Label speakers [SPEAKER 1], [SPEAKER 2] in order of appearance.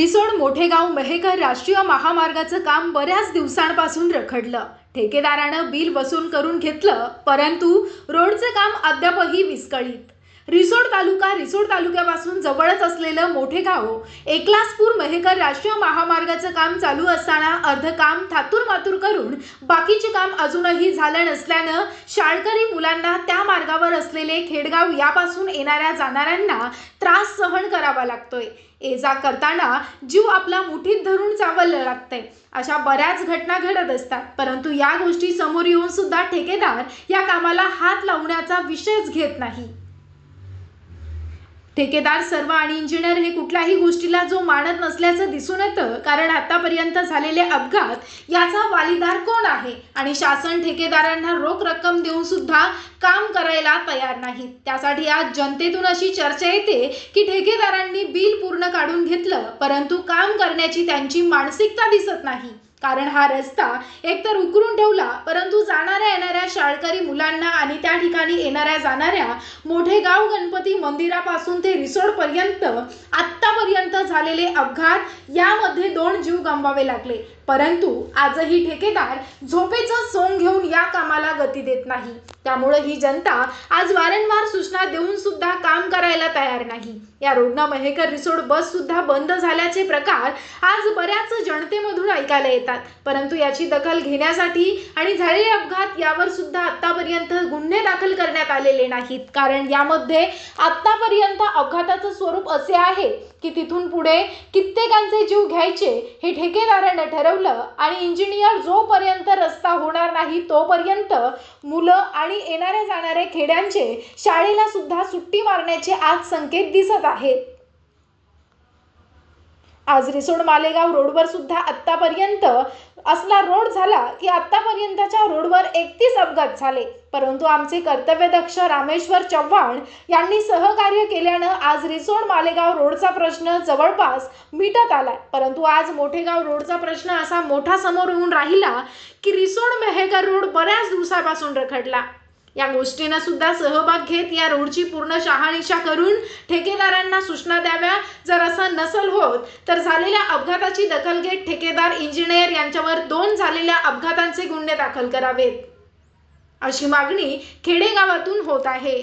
[SPEAKER 1] रिसोड मोठेगाव मेहेकर राष्ट्रीय महामार्गाचं काम बऱ्याच दिवसांपासून रखडलं. ठेकेदारानं बिल वसूल करून घेतलं परंतु रोडचं काम अद्यापही विस्कळीत. रिसोड तालुका रिसोड तालुक्यापासून जवळच असलेलं मोठे गाव एकलासपूर मेहेकर राष्ट्रीय महामार्गाचं काम चालू असताना अर्ध काम थातूर मातूर करून बाकीचे काम अजूनही झालं नसल्यानं शाळकरी मुलांना त्या मार्गावर असलेले खेडगाव यापासून येणाऱ्या जाणाऱ्यांना त्रास सहन करावा लागतोय. ये जा करताना जीव आपला मुठीत धरून चावलं लागतंय. अशा बऱ्याच घटना घडत असतात. परंतु या गोष्टी समोर येऊन सुद्धा ठेकेदार या कामाला हात लावण्याचा विषयच घेत नाही. ठेकेदार सर्व आणि इंजिनियर हे कुठल्याही गोष्टीला जो मानत नसल्याचं दिसून येतं कारण आतापर्यंत झालेले अपघात याचा वालीदार कोण आहे? आणि शासन ठेकेदारांना रोख रक्कम देऊन सुद्धा काम करायला तयार नाही. त्यासाठी आज जनतेतून अशी चर्चा येते की ठेकेदारांनी बिल पूर्ण काढून घेतलं परंतु काम करण्याची त्यांची मानसिकता दिसत नाही. कारण हा रस्ता एकतर उकरून ठेवला परंतु जाणाऱ्या येणाऱ्या शाळकरी मुलांना आणि त्या ठिकाणी येणाऱ्या जाणाऱ्या मोठे गाव गणपती मंदिरापासून ते रिसोड पर्यंत आत्तापर्यंत झालेले अपघात यामध्ये दोन जीव गमवावे लागले. परंतु आजही ठेकेदार झोपेचं सोंग घेऊन या कामाला गती देत नाही. त्यामुळे ही जनता आज वारंवार सूचना देऊन सुद्धा काम करायला तयार नाही. या रोडना महेकर रिसोड बस सुद्धा बंद झाल्याचे प्रकार आज बऱ्याच जनतेमधून ऐकायला येतात. परंतु याची दखल घेण्यासाठी आणि झालेले अपघात यावर सुद्धा आतापर्यंत गुन्हे दाखल करण्यात आलेले नाहीत. कारण यामध्ये आतापर्यंत अपघाताचं स्वरूप असे आहे की तिथून पुढे कित्येकांचे जीव घ्यायचे हे ठेकेदारानं ठरवलं आणि इंजिनियर जोपर्यंत रस्ता होणार नाही तोपर्यंत मुलं आणि येणारे जाणारे खेड्यांचे शाळेला सुद्धा सुट्टी मारण्याचे आज संकेत दिसत आहेत. आज रिसोड मालेगाव रोडवर सुद्धा आत्तापर्यंत असला रोड झाला की आत्तापर्यंतच्या रोडवर एकतीस अपघात झाले. परंतु आमचे कर्तव्यदक्ष रामेश्वर चव्हाण यांनी सहकार्य केल्यानं आज रिसोड मालेगाव रोडचा प्रश्न जवळपास मिटत आलाय. परंतु आज मोठेगाव रोडचा प्रश्न असा मोठा समोर येऊन राहिला की रिसोड मेहेकर रोड बऱ्याच दिवसापासून रखडला. या गोष्टींना सुद्धा सहभाग घेत या रोडची पूर्ण शहानिशा करून ठेकेदारांना सूचना द्याव्या. जर असं नसल होत तर झालेल्या अपघाताची दखल घेत ठेकेदार इंजिनियर यांच्यावर दोन झालेल्या अपघातांचे गुन्हे दाखल करावेत. अशी मागणी खेडेगावातून होत आहे.